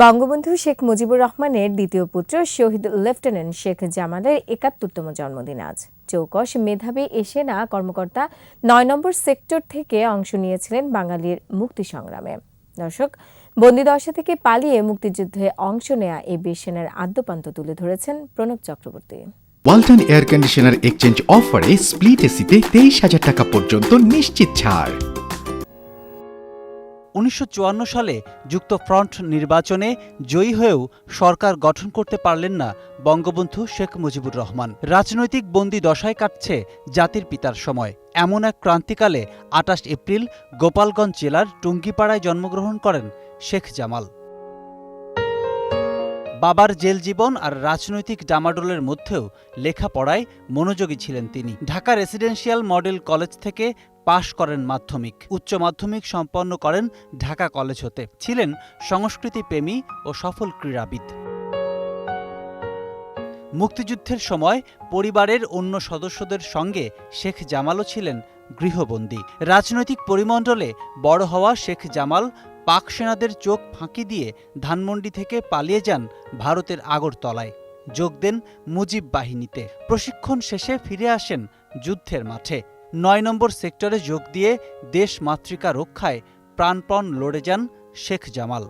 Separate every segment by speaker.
Speaker 1: বঙ্গবন্ধু শেখ মুজিবুর রহমানের দ্বিতীয় পুত্র শহীদ লেফটেন্যান্ট শেখ জামালের একাত্তরতম জন্মদিন আজ। চৌকস মেধাবী এ সেনা কর্মকর্তা নয় নম্বর সেক্টর থেকে অংশ নিয়েছিলেন বাঙালির মুক্তি সংগ্রামে। দর্শক, বন্দিদশা থেকে পালিয়ে মুক্তিযুদ্ধে অংশ নেয়া এই সেনার আদ্যপান্ত তুলে ধরেছেন Pranab Chakraborty.
Speaker 2: Walton air conditioner exchange অফারে স্প্লিট এসিতে তেইশ হাজার টাকা পর্যন্ত নিশ্চিত ছাড়।
Speaker 3: উনিশশো চুয়ান্ন সালে যুক্তফ্রন্ট নির্বাচনে জয়ী হয়েও সরকার গঠন করতে পারলেন না বঙ্গবন্ধু শেখ মুজিবুর রহমান। রাজনৈতিক বন্দি দশায় কাটছে জাতির পিতার সময়। এমন এক ক্রান্তিকালে আটাশ এপ্রিল গোপালগঞ্জ জেলার টুঙ্গিপাড়ায় জন্মগ্রহণ করেন শেখ জামাল। বাবার জেল জীবন আর রাজনৈতিক ডামাডোলের মধ্যেও লেখাপড়ায় মনোযোগী ছিলেন তিনি। ঢাকা রেসিডেন্সিয়াল মডেল কলেজ থেকে পাশ করেন মাধ্যমিক। উচ্চ মাধ্যমিক সম্পন্ন করেন ঢাকা কলেজ হতে। ছিলেন সংস্কৃতি প্রেমী ও সফল ক্রীড়াবিদ। মুক্তিযুদ্ধের সময় পরিবারের অন্য সদস্যদের সঙ্গে শেখ জামালও ছিলেন গৃহবন্দী। রাজনৈতিক পরিমণ্ডলে বড় হওয়া শেখ জামাল পাক সেনাদের চোখ ফাঁকি দিয়ে ধানমন্ডি থেকে পালিয়ে যান ভারতের আগরতলায়। যোগ দেন মুজিব বাহিনীতে। প্রশিক্ষণ শেষে ফিরে আসেন যুদ্ধের মাঠে। নয় নম্বর সেক্টরে যোগ দিয়ে দেশ মাতৃকা রক্ষায় প্রাণপণ লড়ে যান শেখ জামাল।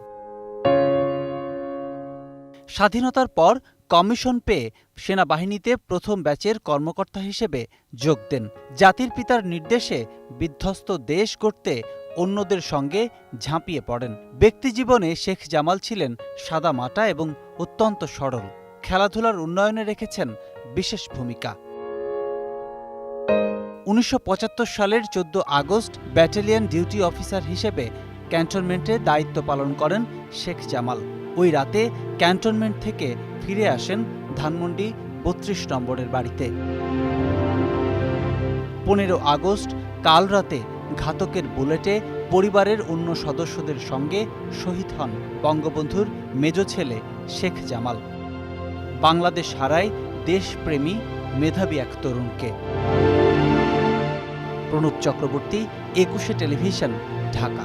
Speaker 3: স্বাধীনতার পর কমিশন পেয়ে সেনাবাহিনীতে প্রথম ব্যাচের কর্মকর্তা হিসেবে যোগ দেন। জাতির পিতার নির্দেশে বিধ্বস্ত দেশ গড়তে অন্যদের সঙ্গে ঝাঁপিয়ে পড়েন। ব্যক্তিজীবনে শেখ জামাল ছিলেন সাদা মাটা এবং অত্যন্ত সরল। খেলাধুলার উন্নয়নে রেখেছেন বিশেষ ভূমিকা। উনিশশো পঁচাত্তর সালের চোদ্দ আগস্ট ব্যাটালিয়ন ডিউটি অফিসার হিসেবে ক্যান্টনমেন্টে দায়িত্ব পালন করেন শেখ জামাল। ওই রাতে ক্যান্টনমেন্ট থেকে ফিরে আসেন ধানমন্ডি বত্রিশ নম্বরের বাড়িতে। পনেরো আগস্ট কাল রাতে ঘাতকের বুলেটে পরিবারের অন্য সদস্যদের সঙ্গে শহীদ হন বঙ্গবন্ধুর মেজ ছেলে শেখ জামাল। বাংলাদেশ হারায় দেশপ্রেমী মেধাবী এক তরুণকে। প্রণব চক্রবর্তী একুশে টেলিভিশন ঢাকা।